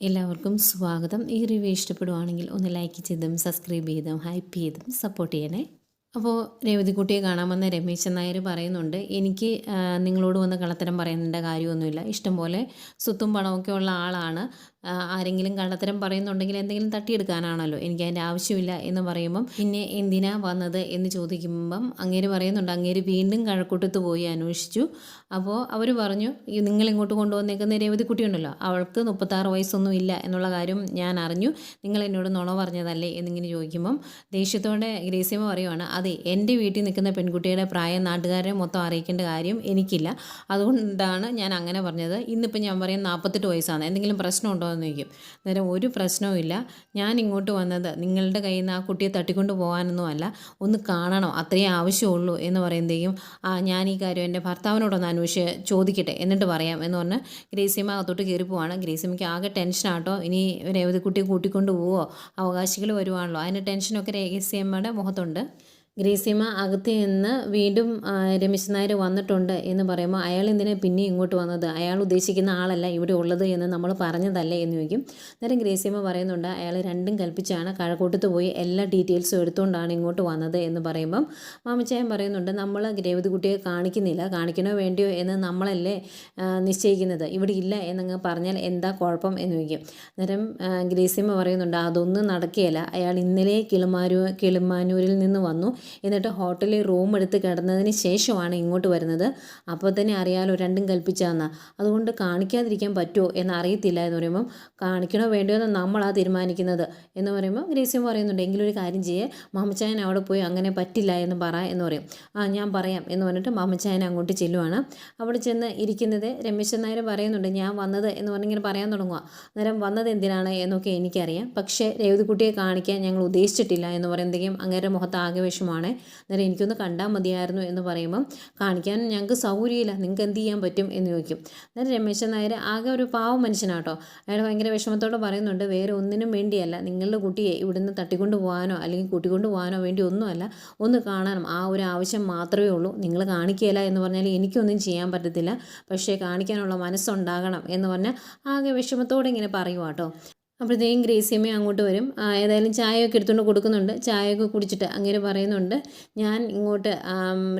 എല്ലാവർക്കും സ്വാഗതം. ഈ റിവ്യൂ ഇഷ്ടപ്പെടുവാണെങ്കിൽ ഒന്ന് ലൈക്ക് ചെയ്തും സബ്സ്ക്രൈബ് ചെയ്തും ഹൈപ്പ് ചെയ്തും സപ്പോർട്ട് ചെയ്യണേ. അപ്പോൾ രേവതിക്കുട്ടിയെ കാണാമെന്ന രമേശൻ നായർ പറയുന്നുണ്ട്. എനിക്ക് നിങ്ങളോട് വന്ന് കള്ളത്തരം പറയേണ്ട കാര്യമൊന്നുമില്ല. ഇഷ്ടംപോലെ സ്വത്തും പണമൊക്കെ ഉള്ള ആളാണ്. ആരെങ്കിലും കള്ളത്തരം പറയുന്നുണ്ടെങ്കിൽ എന്തെങ്കിലും തട്ടിയെടുക്കാനാണല്ലോ. എനിക്ക് അതിന്റെ ആവശ്യമില്ല എന്ന് പറയുമ്പം പിന്നെ എന്തിനാ വന്നത് എന്ന് ചോദിക്കുമ്പം അങ്ങേര് പറയുന്നുണ്ട്. അങ്ങേര് വീണ്ടും കഴക്കൂട്ടത്ത് പോയി അന്വേഷിച്ചു. അപ്പോൾ അവർ പറഞ്ഞു നിങ്ങൾ ഇങ്ങോട്ട് കൊണ്ടുവന്നേക്കുന്ന നിരവധി കുട്ടിയുണ്ടല്ലോ. അവൾക്ക് മുപ്പത്താറ് വയസ്സൊന്നും ഇല്ല എന്നുള്ള കാര്യം ഞാൻ അറിഞ്ഞു. നിങ്ങൾ എന്നോട് നുണ പറഞ്ഞതല്ലേ? എന്നിങ്ങനെ ചോദിക്കുമ്പം ദേഷ്യത്തോടെ ഗ്രേസിയമ്മ പറയുവാണ് അതെ എന്റെ വീട്ടിൽ നിൽക്കുന്ന പെൺകുട്ടിയുടെ പ്രായം നാട്ടുകാരെ മൊത്തം അറിയിക്കേണ്ട കാര്യം എനിക്കില്ല. അതുകൊണ്ടാണ് ഞാൻ അങ്ങനെ പറഞ്ഞത്. ഇന്നിപ്പോൾ ഞാൻ പറയാം നാൽപ്പത്തെട്ട് വയസ്സാണ്. എന്തെങ്കിലും പ്രശ്നമുണ്ടോ എന്ന് ചോദിക്കും. അന്നേരം ഒരു പ്രശ്നവും ഇല്ല. ഞാൻ ഇങ്ങോട്ട് വന്നത് നിങ്ങളുടെ കയ്യിൽ നിന്ന് ആ കുട്ടിയെ തട്ടിക്കൊണ്ട് പോകാനൊന്നും അല്ല. ഒന്ന് കാണണം. അത്രയേ ആവശ്യമുള്ളൂ എന്ന് പറയുമ്പോഴേക്കും ആ ഞാൻ ഈ കാര്യം എന്റെ ഭർത്താവിനോടൊന്ന് അന്വേഷിച്ച് ചോദിക്കട്ടെ. എന്നിട്ട് പറയാം എന്ന് പറഞ്ഞ് ഗ്രേസിയമ്മ അകത്തോട്ട് കയറി പോവാണ്. ഗ്രേസിയമ്മയ്ക്ക് ആകെ ടെൻഷനാട്ടോ ഇനി രേവതിക്കുട്ടിയെ കൂട്ടിക്കൊണ്ട് പോവോ? അവകാശികൾ വരുവാണല്ലോ. അതിന്റെ ടെൻഷനൊക്കെ രേഖസ്യമ്മയുടെ മുഖത്തുണ്ട്. ഗ്രേസിയമ്മ അകത്ത് നിന്ന് വീണ്ടും രമേശ് നായർ വന്നിട്ടുണ്ട് എന്ന് പറയുമ്പോൾ അയാൾ എന്തിനാ പിന്നെ ഇങ്ങോട്ട് വന്നത്? അയാൾ ഉദ്ദേശിക്കുന്ന ആളല്ല ഇവിടെ ഉള്ളത് എന്ന് നമ്മൾ പറഞ്ഞതല്ലേ എന്ന് ചോദിക്കും. നേരം ഗ്രേസിയമ്മ പറയുന്നുണ്ട് അയാൾ രണ്ടും കൽപ്പിച്ചാണ്. കഴക്കൂട്ടത്ത് പോയി എല്ലാ ഡീറ്റെയിൽസും എടുത്തുകൊണ്ടാണ് ഇങ്ങോട്ട് വന്നത് എന്ന് പറയുമ്പം മാമച്ചായൻ പറയുന്നുണ്ട് നമ്മൾ രേവതിക്കുട്ടിയെ കാണിക്കുന്നില്ല. കാണിക്കണോ വേണ്ടിയോ എന്ന് നമ്മളല്ലേ നിശ്ചയിക്കുന്നത്. ഇവിടെ ഇല്ല എന്നങ്ങ് പറഞ്ഞാൽ എന്താ കുഴപ്പം? എന്ന് ചോദിക്കും. നേരം ഗ്രീസീമ പറയുന്നുണ്ട് അതൊന്നും നടക്കുകയില്ല. അയാൾ ഇന്നലെ കിളിമാരൂ കിളിമാനൂരിൽ നിന്ന് വന്നു. എന്നിട്ട് ഹോട്ടലിൽ റൂം എടുത്ത് കിടന്നതിന് ശേഷമാണ് ഇങ്ങോട്ട് വരുന്നത്. അപ്പോൾ തന്നെ അറിയാലോ രണ്ടും കൽപ്പിച്ചാന്ന്. അതുകൊണ്ട് കാണിക്കാതിരിക്കാൻ പറ്റുമോ എന്ന് അറിയത്തില്ല എന്ന് പറയുമ്പം കാണിക്കണോ വേണ്ടയോ എന്ന് നമ്മളാ തീരുമാനിക്കുന്നത് എന്ന് പറയുമ്പോൾ ഗ്രേസ്യം പറയുന്നുണ്ട്. എങ്കിലും ഒരു കാര്യം ചെയ്യേ മാമച്ചായൻ അവിടെ പോയി അങ്ങനെ പറ്റില്ല എന്ന് പറ എന്ന് പറയും. ആ ഞാൻ പറയാം എന്ന് പറഞ്ഞിട്ട് മാമച്ചായൻ അങ്ങോട്ട് ചെല്ലുവാണ്. അവിടെ ചെന്ന് ഇരിക്കുന്നത് രമേശൻ നായർ പറയുന്നുണ്ട് ഞാൻ വന്നത് എന്ന് പറഞ്ഞിങ്ങനെ പറയാൻ തുടങ്ങുക അന്നേരം വന്നത് എന്തിനാണ് എന്നൊക്കെ എനിക്കറിയാം. പക്ഷേ രേവതിക്കുട്ടിയെ കാണിക്കാൻ ഞങ്ങൾ ഉദ്ദേശിച്ചിട്ടില്ല എന്ന് പറയുന്നതെങ്കിലും അങ്ങേരുടെ മുഖത്ത് ആകെ വിഷമമാണ് അന്നേരം എനിക്കൊന്ന് കണ്ടാൽ മതിയായിരുന്നു എന്ന് പറയുമ്പം കാണിക്കാൻ ഞങ്ങൾക്ക് സൗകര്യമില്ല. നിങ്ങൾക്ക് എന്ത് ചെയ്യാൻ പറ്റും എന്ന് ചോദിക്കും. അന്നേരം രമേശൻ നായർ ആകെ ഒരു പാവം മനുഷ്യനാട്ടോ. അയാൾ ഭയങ്കര വിഷമത്തോടെ പറയുന്നുണ്ട് വേറെ ഒന്നിനും വേണ്ടിയല്ല. നിങ്ങളുടെ കുട്ടിയെ ഇവിടുന്ന് തട്ടിക്കൊണ്ട് പോകാനോ അല്ലെങ്കിൽ കൂട്ടിക്കൊണ്ട് പോകാനോ വേണ്ടി ഒന്നുമല്ല. ഒന്ന് കാണാനും ആ ഒരു ആവശ്യം മാത്രമേ ഉള്ളൂ. നിങ്ങൾ കാണിക്കുകയില്ല എന്ന് പറഞ്ഞാൽ എനിക്കൊന്നും ചെയ്യാൻ പറ്റത്തില്ല. പക്ഷേ കാണിക്കാനുള്ള മനസ്സുണ്ടാകണം എന്ന് പറഞ്ഞാൽ ആകെ വിഷമത്തോടെ ഇങ്ങനെ പറയുവാട്ടോ. അപ്പോഴത്തേക്കും ഗ്രേസിയമ്മ അങ്ങോട്ട് വരും. ഏതായാലും ചായയൊക്കെ എടുത്തുകൊണ്ട് കൊടുക്കുന്നുണ്ട്. ചായയൊക്കെ കുടിച്ചിട്ട് അങ്ങനെ പറയുന്നുണ്ട്. ഞാൻ ഇങ്ങോട്ട്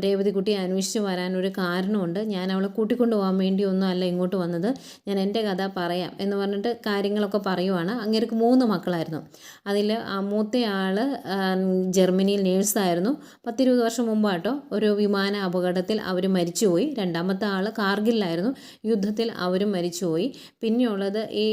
രേവതിക്കുട്ടിയെ അന്വേഷിച്ച് വരാനൊരു കാരണമുണ്ട്. ഞാൻ അവളെ കൂട്ടിക്കൊണ്ട് പോകാൻ വേണ്ടി ഒന്നും അല്ല ഇങ്ങോട്ട് വന്നത്. ഞാൻ എന്റെ കഥ പറയാം എന്ന് പറഞ്ഞിട്ട് കാര്യങ്ങളൊക്കെ പറയുവാണ്. അങ്ങേർക്ക് മൂന്ന് മക്കളായിരുന്നു. അതിൽ മൂത്തയാൾ ജർമ്മനിയിൽ നേഴ്സായിരുന്നു. പത്തിരുപത് വർഷം മുമ്പാട്ടോ ഒരു വിമാന അപകടത്തിൽ അവർ മരിച്ചുപോയി. രണ്ടാമത്തെ ആൾ കാർഗിലായിരുന്നു യുദ്ധത്തിൽ അവരും മരിച്ചുപോയി. പിന്നെയുള്ളത് ഈ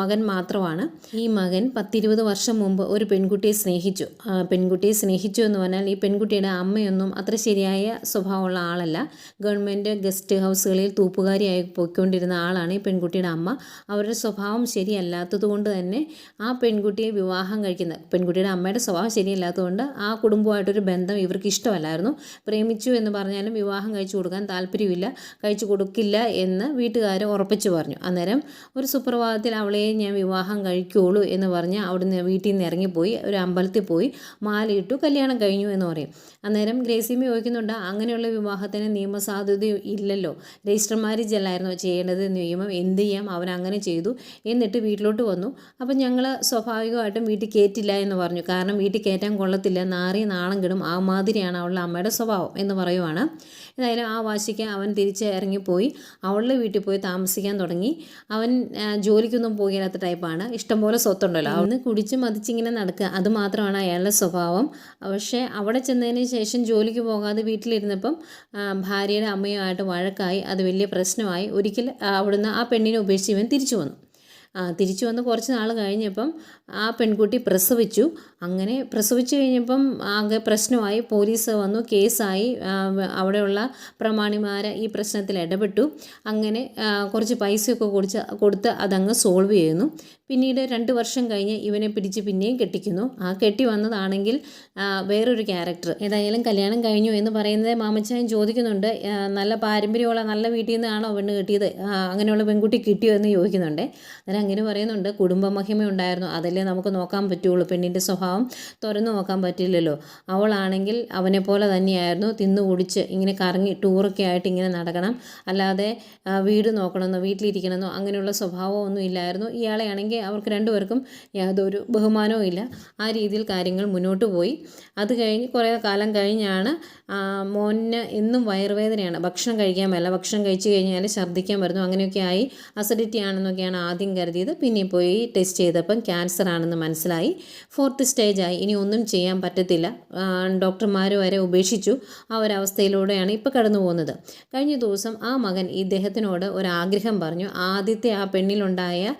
മകൻ മാത്രമാണ്. ഈ മകൻ പത്തിരുപത് വർഷം മുമ്പ് ഒരു പെൺകുട്ടിയെ സ്നേഹിച്ചു. പെൺകുട്ടിയെ സ്നേഹിച്ചു എന്ന് പറഞ്ഞാൽ ഈ പെൺകുട്ടിയുടെ അമ്മയൊന്നും അത്ര ശരിയായ സ്വഭാവമുള്ള ആളല്ല. ഗവൺമെന്റ് ഗസ്റ്റ് ഹൗസുകളിൽ തൂപ്പുകാരിയായി പോയിക്കൊണ്ടിരുന്ന ആളാണ് ഈ പെൺകുട്ടിയുടെ അമ്മ. അവരുടെ സ്വഭാവം ശരിയല്ലാത്തതുകൊണ്ട് തന്നെ ആ പെൺകുട്ടിയെ വിവാഹം കഴിക്കുന്ന പെൺകുട്ടിയുടെ അമ്മയുടെ സ്വഭാവം ശരിയല്ലാത്തതുകൊണ്ട് ആ കുടുംബമായിട്ടൊരു ബന്ധം ഇവർക്ക് ഇഷ്ടമല്ലായിരുന്നു. പ്രേമിച്ചു എന്ന് പറഞ്ഞാലും വിവാഹം കഴിച്ചു കൊടുക്കാൻ താല്പര്യമില്ല. കഴിച്ചു കൊടുക്കില്ല എന്ന് വീട്ടുകാർ ഉറപ്പിച്ചു പറഞ്ഞു. അന്നേരം ഒരു സുപ്രഭാതത്തിൽ അവളെ ഞാൻ വിവാഹം കഴിക്കുകയുള്ളൂ എന്ന് പറഞ്ഞ് അവിടുന്ന് വീട്ടിൽ നിന്ന് ഇറങ്ങിപ്പോയി ഒരു അമ്പലത്തിൽ പോയി മാലയിട്ടു കല്യാണം കഴിഞ്ഞു എന്ന് പറയും. അന്നേരം ഗ്രേസിമി ചോദിക്കുന്നുണ്ട് അങ്ങനെയുള്ള വിവാഹത്തിന് നിയമസാധുത ഇല്ലല്ലോ. രജിസ്റ്റർ മാരേജ് അല്ലായിരുന്നോ ചെയ്യേണ്ടത് നിയമം. എന്ത് ചെയ്യാം? അവൻ അങ്ങനെ ചെയ്തു. എന്നിട്ട് വീട്ടിലോട്ട് വന്നു. അപ്പം ഞങ്ങൾ സ്വാഭാവികമായിട്ടും വീട്ടിൽ കയറ്റില്ല എന്ന് പറഞ്ഞു. കാരണം വീട്ടിൽ കയറ്റാൻ കൊള്ളത്തില്ല. നാറി നാണം കിടും. ആ മാതിരിയാണ് അവളുടെ അമ്മയുടെ സ്വഭാവം എന്ന് പറയുവാണ്. ഏതായാലും ആ വാശിക്ക് അവൻ തിരിച്ച് ഇറങ്ങിപ്പോയി. അവളുടെ വീട്ടിൽ പോയി താമസിക്കാൻ തുടങ്ങി. അവൻ ജോലിക്കൊന്നും പോകില്ലാത്ത ടൈപ്പാണ് ഇഷ്ടംപോലെ സ്വത്തുണ്ടല്ലോ. അവന്ന് കുടിച്ച് മതിച്ചിങ്ങനെ നടക്കുക. അത് മാത്രമാണ് അയാളുടെ സ്വഭാവം. പക്ഷേ അവിടെ ചെന്നതിന് ശേഷം ജോലിക്ക് പോകാതെ വീട്ടിലിരുന്നപ്പം ഭാര്യയുടെ അമ്മയുമായിട്ട് വഴക്കായി അത് വലിയ പ്രശ്നമായി. ഒരിക്കൽ അവിടുന്ന് ആ പെണ്ണിനെ ഉപേക്ഷിച്ച് ഇവൻ തിരിച്ചു വന്നു. തിരിച്ചു വന്ന് കുറച്ച് നാൾ കഴിഞ്ഞപ്പം ആ പെൺകുട്ടി പ്രസവിച്ചു. അങ്ങനെ പ്രസവിച്ചു കഴിഞ്ഞപ്പം ആകെ പ്രശ്നമായി. പോലീസ് വന്നു കേസായി. അവിടെയുള്ള പ്രമാണിമാർ ഈ പ്രശ്നത്തിൽ ഇടപെട്ടു. അങ്ങനെ കുറച്ച് പൈസയൊക്കെ കൊടുത്ത് കൊടുത്ത് അതങ്ങ് സോൾവ് ചെയ്യുന്നു. പിന്നീട് രണ്ട് വർഷം കഴിഞ്ഞ് ഇവനെ പിടിച്ച് പിന്നെയും കെട്ടിക്കുന്നു. ആ കെട്ടി വന്നതാണെങ്കിൽ വേറൊരു ക്യാരക്ടർ. ഏതായാലും കല്യാണം കഴിഞ്ഞു എന്ന് പറയുന്നത് മാമച്ചായൻ ചോദിക്കുന്നുണ്ട്. നല്ല പാരമ്പര്യമുള്ള നല്ല വീട്ടിൽ നിന്നാണോ പെണ്ണ് കിട്ടിയത്? അങ്ങനെയുള്ള പെൺകുട്ടി കിട്ടിയോ എന്ന് ചോദിക്കുന്നുണ്ട്. അന്നേരം അങ്ങനെ പറയുന്നുണ്ട്. കുടുംബമഹിമ ഉണ്ടായിരുന്നു. അതല്ലേ നമുക്ക് നോക്കാൻ പറ്റുള്ളൂ. പെണ്ണിന്റെ സ്വഭാവം തുറന്നു നോക്കാൻ പറ്റില്ലല്ലോ. അവളാണെങ്കിൽ അവനെ പോലെ തന്നെയായിരുന്നു. തിന്നു കുടിച്ച് ഇങ്ങനെ കറങ്ങി ടൂറൊക്കെ ആയിട്ട് ഇങ്ങനെ നടക്കണം. അല്ലാതെ വീട് നോക്കണമെന്നോ വീട്ടിലിരിക്കണമെന്നോ അങ്ങനെയുള്ള സ്വഭാവമൊന്നും ഇല്ലായിരുന്നു. ഇയാളെ ആണെങ്കിൽ അവർക്ക് രണ്ടുപേർക്കും യാതൊരു ബഹുമാനവും ഇല്ല. ആ രീതിയിൽ കാര്യങ്ങൾ മുന്നോട്ട് പോയി. അത് കഴിഞ്ഞ് കുറേ കാലം കഴിഞ്ഞാണ് മോന് എന്നും വയറുവേദനയാണ്. ഭക്ഷണം കഴിക്കാൻ മേല. ഭക്ഷണം കഴിച്ചു കഴിഞ്ഞാൽ ഛർദ്ദിക്കാൻ വരുന്നു. അങ്ങനെയൊക്കെ ആയി. അസിഡിറ്റി ആണെന്നൊക്കെയാണ് ആദ്യം കരുതിയത് പിന്നെ പോയി ടെസ്റ്റ് ചെയ്തപ്പം ക്യാൻസർ ആണെന്ന് മനസ്സിലായി. ഫോർത്ത് സ്റ്റേജായി ഇനി ഒന്നും ചെയ്യാൻ പറ്റത്തില്ല. ഡോക്ടർമാർ വരെ ഉപേക്ഷിച്ചു. ആ ഒരവസ്ഥയിലൂടെയാണ് ഇപ്പോൾ കടന്നു പോകുന്നത്. കഴിഞ്ഞ ദിവസം ആ മകൻ ഇദ്ദേഹത്തിനോട് ഒരു ആഗ്രഹം പറഞ്ഞു. ആദ്യത്തെ ആ പെണ്ണിലുണ്ടായ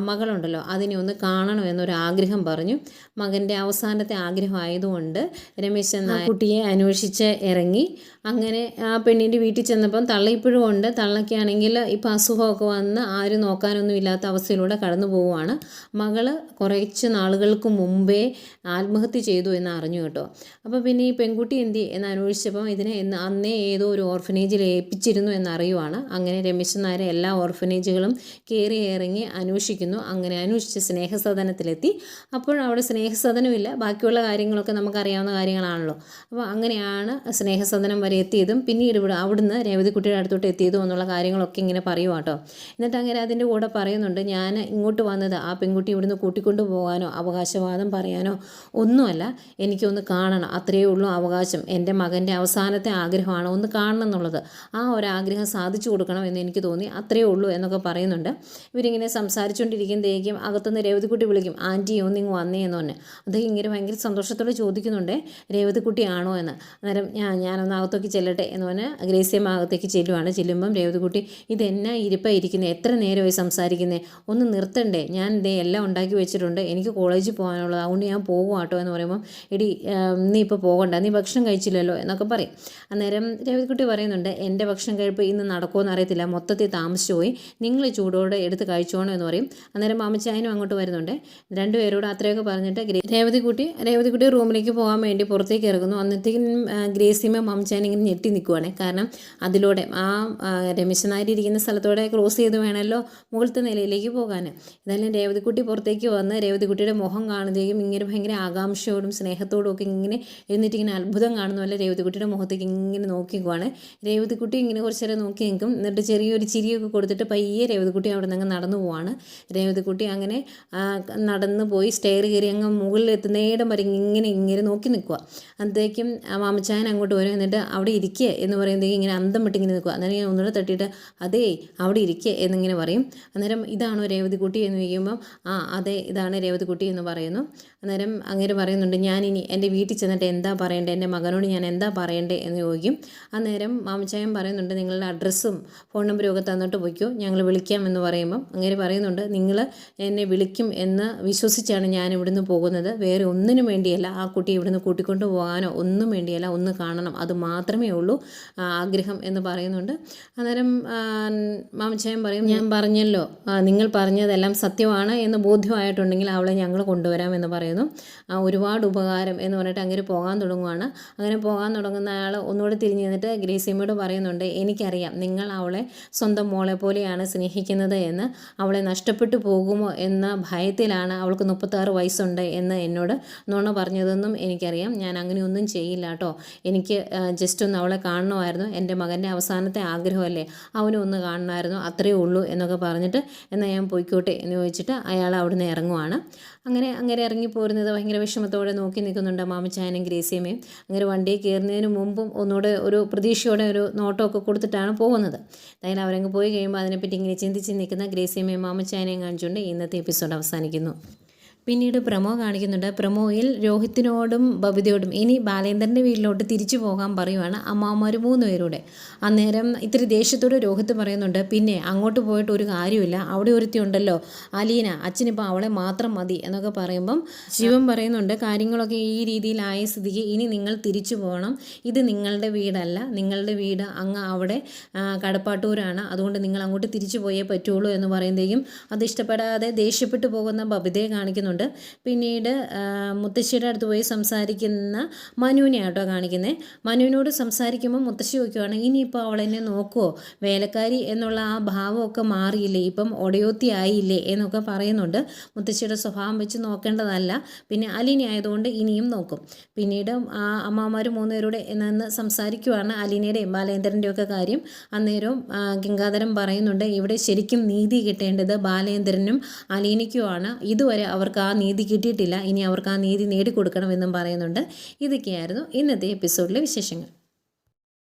മകളുണ്ടല്ലോ അതിനെ ഒന്ന് കാണണം എന്നൊരു ആഗ്രഹം പറഞ്ഞു. മകന്റെ അവസാനത്തെ ആഗ്രഹമായതുകൊണ്ട് രമേശ് എന്ന കുട്ടിയെ അന്വേഷിച്ച് ഇറങ്ങി. അങ്ങനെ ആ പെണ്ണിന്റെ വീട്ടിൽ ചെന്നപ്പം തള്ള ഇപ്പോഴും ഉണ്ട്. തള്ളയ്ക്കാണെങ്കിൽ ഇപ്പം അസുഖമൊക്കെ വന്ന് ആരും നോക്കാനൊന്നും ഇല്ലാത്ത അവസ്ഥയിലൂടെ കടന്നു പോവുകയാണ്. മകൾ കുറച്ച് നാളുകൾക്ക് മുമ്പേ ആത്മഹത്യ ചെയ്തു എന്ന് അറിഞ്ഞു കേട്ടോ. അപ്പോൾ പിന്നെ ഈ പെൺകുട്ടി എന്ത് എന്ന് അന്വേഷിച്ചപ്പം ഇതിനെ എന്ന് അന്നേ ഏതോ ഒരു ഓർഫനേജിൽ ഏൽപ്പിച്ചിരുന്നു എന്നറിയുവാണ്. അങ്ങനെ രമേശൻ നായരെ എല്ലാ ഓർഫനേജുകളും കയറി ഇറങ്ങി അന്വേഷിക്കുന്നു. അങ്ങനെ അന്വേഷിച്ച് സ്നേഹസദനത്തിലെത്തി. അപ്പോൾ അവിടെ സ്നേഹസദനമില്ല. ബാക്കിയുള്ള കാര്യങ്ങളൊക്കെ നമുക്കറിയാവുന്ന കാര്യങ്ങളാണല്ലോ. അപ്പോൾ അങ്ങനെയാണ് സ്നേഹസദനം വരെ എത്തിയതും. പിന്നീട് ഇവിടെ അവിടുന്ന് രേവതിക്കുട്ടിയുടെ അടുത്തോട്ട് എത്തിയതും എന്നുള്ള കാര്യങ്ങളൊക്കെ ഇങ്ങനെ പറയുക കേട്ടോ. എന്നിട്ട് അങ്ങനെ അതിന്റെ കൂടെ പറയുന്നുണ്ട്. ഞാൻ ഇങ്ങോട്ട് വന്നത് ആ പെൺകുട്ടി ഇവിടുന്ന് കൂട്ടിക്കൊണ്ടു പോകാനോ അവകാശവാദം പറയാനോ ഒന്നുമല്ല. എനിക്കൊന്ന് കാണണം. അത്രയേ ഉള്ളൂ അവകാശം. എന്റെ മകന്റെ അവസാനത്തെ ആഗ്രഹമാണ് ഒന്ന് കാണണം എന്നുള്ളത്. ആ ഒരു ആഗ്രഹം സാധിച്ചു കൊടുക്കണം എന്ന് എനിക്ക് തോന്നി. അത്രയേ ഉള്ളൂ എന്നൊക്കെ പറയുന്നുണ്ട്. ഇവരിങ്ങനെ സംസാരിച്ചുകൊണ്ടിരിക്കുമ്പോഴേക്കും അകത്തുനിന്ന് രേവതിക്കുട്ടി വിളിക്കും ആന്റി ഒന്നിങ്ങ് വന്നേ എന്ന് പറഞ്ഞ്. അദ്ദേഹം ഇങ്ങനെ ഭയങ്കര സന്തോഷത്തോടെ ചോദിക്കുന്നുണ്ട് രേവതിക്കുട്ടിയാണോ എന്ന്. അന്നേരം ഞാൻ ഞാനൊന്ന് അകത്തേക്ക് ചെല്ലട്ടെ എന്ന് പറഞ്ഞ് ഗ്രേസിയമ്മ അകത്തേക്ക് ചെല്ലുവാണ്. ചെല്ലുമ്പം രേവതിക്കുട്ടി ഇതെന്നാ ഇരിപ്പായിരിക്കുന്നത് എത്ര നേരമായി സംസാരിക്കുന്നത് ഒന്ന് നിർത്തണ്ടേ? ഞാൻ ഇതേ എല്ലാം ഉണ്ടാക്കി വെച്ചിട്ടുണ്ട്. എനിക്ക് കോളേജിൽ പോകാനുള്ളത്. അതുകൊണ്ട് ഞാൻ പോകും കേട്ടോ എന്ന് പറയുമ്പോൾ എടി നീ ഇപ്പോൾ പോകണ്ട. നീ ഭക്ഷണം കഴിച്ചില്ലല്ലോ എന്നൊക്കെ പറയും. അന്നേരം രേവതിക്കുട്ടി പറയുന്നുണ്ട് എന്റെ ഭക്ഷണം കഴിപ്പ് ഇന്ന് നടക്കുമോ അറിയത്തില്ല. മൊത്തത്തിൽ താമസിച്ചു പോയി നിങ്ങൾ ചൂടോടെ എടുത്ത് കഴിച്ചോണോ എന്ന് പറയും. അന്നേരം മാമച്ചായനും അങ്ങോട്ട് വരുന്നുണ്ട്. രണ്ടുപേരോട് അത്രയൊക്കെ പറഞ്ഞിട്ട് രേവതി കുട്ടി രേവതി കുട്ടി റൂമിലേക്ക് പോകാൻ വേണ്ടി പുറത്തേക്ക് ഇറങ്ങുന്നു. അന്നത്തേക്കും ഗ്രേസിമ മാമച്ചായൻ ഇങ്ങനെ ഞെട്ടി നിൽക്കുവാണ് കാരണം അതിലൂടെ ആ നായർ ഇരിക്കുന്ന സ്ഥലത്തോടെ ക്രോസ് ചെയ്ത് വേണമല്ലോ മുകളിലത്തെ നിലയിലേക്ക് പോകാൻ. എന്തായാലും രേവതിക്കുട്ടി പുറത്തേക്ക് വന്ന് രേവതിക്കുട്ടിയുടെ മുഖം കാണുകയും ഇങ്ങനെ ഭയങ്കര ആകാംക്ഷയോടും സ്നേഹത്തോടും ഒക്കെ ഇങ്ങനെ എന്നിട്ട് ഇങ്ങനെ അത്ഭുതം കാണുന്ന പോലെ മുഖത്തേക്ക് ഇങ്ങനെ നോക്കിക്കുവാണ്. രേവതിക്കുട്ടി ഇങ്ങനെ കുറച്ച് നേരം നോക്കി നിൽക്കും എന്നിട്ട് ചെറിയൊരു ചിരിയൊക്കെ കൊടുത്തിട്ട് പയ്യെ രേവതിക്കുട്ടി അവിടെ നിന്ന് നടന്നു പോവാണ്. രേവതിക്കുട്ടി അങ്ങനെ നടന്നു പോയി സ്റ്റെയർ കയറി അങ്ങ് മുകളിൽ എത്തുന്നേടം വരെ ഇങ്ങനെ ഇങ്ങനെ നോക്കി നിൽക്കുക അന്നത്തേക്കും ആ മാമച്ചായൻ അങ്ങോട്ട് വരും എന്നിട്ട് അവിടെ ഇരിക്കുക എന്ന് പറയുമ്പോഴത്തേക്കും ഇങ്ങനെ അന്തം വിട്ടിങ്ങനെ നിൽക്കുക അന്നേരം ഞാൻ ഒന്നുകൂടെ തട്ടിയിട്ട് അതേ അവിടെ ഇരിക്കുക എന്നിങ്ങനെ പറയും. അന്നേരം ഇതാണോ രേവതിക്കുട്ടി എന്ന് ചോദിക്കുമ്പം ആ അതെ ഇതാണ് രേവതിക്കുട്ടി എന്ന് പറയുന്നു. അന്നേരം അങ്ങനെ പറയുന്നുണ്ട് ഞാനിനി എന്റെ വീട്ടിൽ ചെന്നിട്ട് എന്താ പറയേണ്ടത് എന്റെ മകനോട് ഞാൻ എന്താ പറയേണ്ടത് എന്ന് ചോദിക്കും. അന്നേരം മാമച്ചായൻ പറയുന്നുണ്ട് നിങ്ങളുടെ അഡ്രസ്സും ഫോൺ നമ്പറും ഒക്കെ തന്നിട്ട് പോയിക്കോ ഞങ്ങൾ വിളിക്കാം എന്ന് പറയുമ്പം അങ്ങനെ പറയുന്നുണ്ട്. നിങ്ങൾ എന്നെ വിളിക്കും എന്ന് വിശ്വസിച്ചാണ് ഞാൻ ഇവിടുന്ന് പോകുന്നത്. വേറെ ഒന്നിനും വേണ്ടിയല്ല. ആ കുട്ടിയെ ഇവിടുന്ന് കൂട്ടിക്കൊണ്ട് പോകാനോ ഒന്നും വേണ്ടിയല്ല. ഒന്ന് കാണണം. അത് മാത്രമേ ഉള്ളൂ ആഗ്രഹം എന്ന് പറയുന്നുണ്ട്. അന്നേരം ആ, മാമച്ചായൻ പറയും ഞാൻ പറഞ്ഞല്ലോ. നിങ്ങൾ പറഞ്ഞതെല്ലാം സത്യമാണ് എന്ന് ബോധ്യമായിട്ടുണ്ടെങ്കിൽ അവളെ ഞങ്ങൾ കൊണ്ടുവരാം എന്ന് പറയുന്നു. ഒരുപാട് ഉപകാരം എന്ന് പറഞ്ഞിട്ട് അങ്ങനെ പോകാൻ തുടങ്ങുവാണ്. അങ്ങനെ പോകാൻ തുടങ്ങുന്ന അയാൾ ഒന്നുകൂടെ തിരിഞ്ഞ് നിന്നിട്ട് ഗ്രേസിയമ്മയോട് പറയുന്നുണ്ട് എനിക്കറിയാം നിങ്ങൾ അവളെ സ്വന്തം മോളെ പോലെയാണ് സ്നേഹിക്കുന്നത് എന്ന്. അവളെ നഷ്ടപ്പെട്ടു പോകുമോ എന്ന ഭയത്തിലാണ് അവൾക്ക് മുപ്പത്താറ് വയസ്സുണ്ട് എന്ന് എന്നോട് നുണ പറഞ്ഞതെന്നും എനിക്കറിയാം. ഞാൻ അങ്ങനെയൊന്നും ചെയ്യില്ല കേട്ടോ. എനിക്ക് ജസ്റ്റ് ഒന്ന് അവളെ കാണണമായിരുന്നു. എന്റെ മകന്റെ അവസാനത്തെ ആഗ്രഹമല്ലേ? അവനെ ഒന്ന് കാണണമായിരുന്നു. അത്രയേ ഉള്ളൂ എന്നൊക്കെ പറഞ്ഞിട്ട് എന്നാൽ ഞാൻ പോയിക്കോട്ടെ എന്ന് ചോദിച്ചിട്ട് അയാൾ അവിടുന്ന് ഇറങ്ങുവാണ്. അങ്ങനെ അങ്ങനെ ഇറങ്ങി പോരുന്നത് ഭയങ്കര വിഷമത്തോടെ നോക്കി നിൽക്കുന്നുണ്ട് മാമച്ചായനും ഗ്രേസിയമ്മയും. അങ്ങനെ വണ്ടിയിൽ കയറുന്നതിന് മുമ്പും ഒന്നുകൂടെ ഒരു പ്രതീക്ഷയോടെ ഒരു നോട്ടമൊക്കെ കൊടുത്തിട്ടാണ് പോകുന്നത്. എന്തായാലും അവരങ്ങ് പോയി കഴിയുമ്പോൾ അതിനെപ്പറ്റി ഇങ്ങനെ ചിന്തിച്ച് നിൽക്കുന്ന ഗ്രേസിയമ്മയും മാമച്ചായനെയും കാണിച്ചുകൊണ്ട് ഇന്നത്തെ എപ്പിസോഡ് അവസാനിക്കുന്നു. പിന്നീട് പ്രമോ കാണിക്കുന്നുണ്ട്. പ്രമോയിൽ രോഹിത്തിനോടും ബബിതയോടും ഇനി ബാലേന്ദ്രന്റെ വീട്ടിലോട്ട് തിരിച്ചു പോകാൻ പറയുവാണ് അമ്മാവന്മാർ മൂന്ന് പേരുടെ. അന്നേരം ഇത്തിരി ദേഷ്യത്തോട് രോഹിത്ത് പറയുന്നുണ്ട് പിന്നെ അങ്ങോട്ട് പോയിട്ട് ഒരു കാര്യമില്ല അവിടെ ഒരുത്തി ഉണ്ടല്ലോ അലീന. അച്ഛനിപ്പോൾ അവളെ മാത്രം മതി എന്നൊക്കെ പറയുമ്പം ശിവൻ പറയുന്നുണ്ട് കാര്യങ്ങളൊക്കെ ഈ രീതിയിലായ സ്ഥിതിക്ക് ഇനി നിങ്ങൾ തിരിച്ചു പോകണം. ഇത് നിങ്ങളുടെ വീടല്ല. നിങ്ങളുടെ വീട് അങ്ങ് അവിടെ കടപ്പാട്ടൂരാണ്. അതുകൊണ്ട് നിങ്ങൾ അങ്ങോട്ട് തിരിച്ചു പോയേ പറ്റുള്ളൂ എന്ന് പറയുമ്പോഴേക്കും അത് ഇഷ്ടപ്പെടാതെ ദേഷ്യപ്പെട്ടു പോകുന്ന ബബിതയെ കാണിക്കുന്നുണ്ട്. പറയുന്നുണ്ട്. പിന്നീട് മുത്തശ്ശിയുടെ അടുത്ത് പോയി സംസാരിക്കുന്ന മനുവിനെ ആട്ടോ കാണിക്കുന്നത് മനുവിനോട് സംസാരിക്കുമ്പോൾ മുത്തശ്ശി നോക്കുവാണ് ഇനിയിപ്പോൾ അവളെന്നെ നോക്കുമോ വേലക്കാരി എന്നുള്ള ആ ഭാവമൊക്കെ മാറിയില്ലേ? ഇപ്പം ഒടയോത്തി ആയില്ലേ? എന്നൊക്കെ പറയുന്നുണ്ട്. മുത്തശ്ശിയുടെ സ്വഭാവം വെച്ച് നോക്കേണ്ടതല്ല. പിന്നെ അലിനി ആയതുകൊണ്ട് ഇനിയും നോക്കും. പിന്നീട് ആ അമ്മമാർ മൂന്നുപേരോട് നിന്ന് സംസാരിക്കുവാണ് അലിനയുടെയും ബാലേന്ദ്രന്റെയും ഒക്കെ കാര്യം. അന്നേരം ഗംഗാധരം ഗംഗാധരൻ പറയുന്നുണ്ട് ഇവിടെ ശരിക്കും നീതി കിട്ടേണ്ടത് ബാലേന്ദ്രനും അലീനയ്ക്കുമാണ്. ഇതുവരെ ആ നീതി കിട്ടിയിട്ടില്ല. ഇനി അവർക്ക് ആ നീതി നേടിക്കൊടുക്കണമെന്നും പറയുന്നുണ്ട്. ഇതൊക്കെയായിരുന്നു ഇന്നത്തെ എപ്പിസോഡിലെ വിശേഷങ്ങൾ.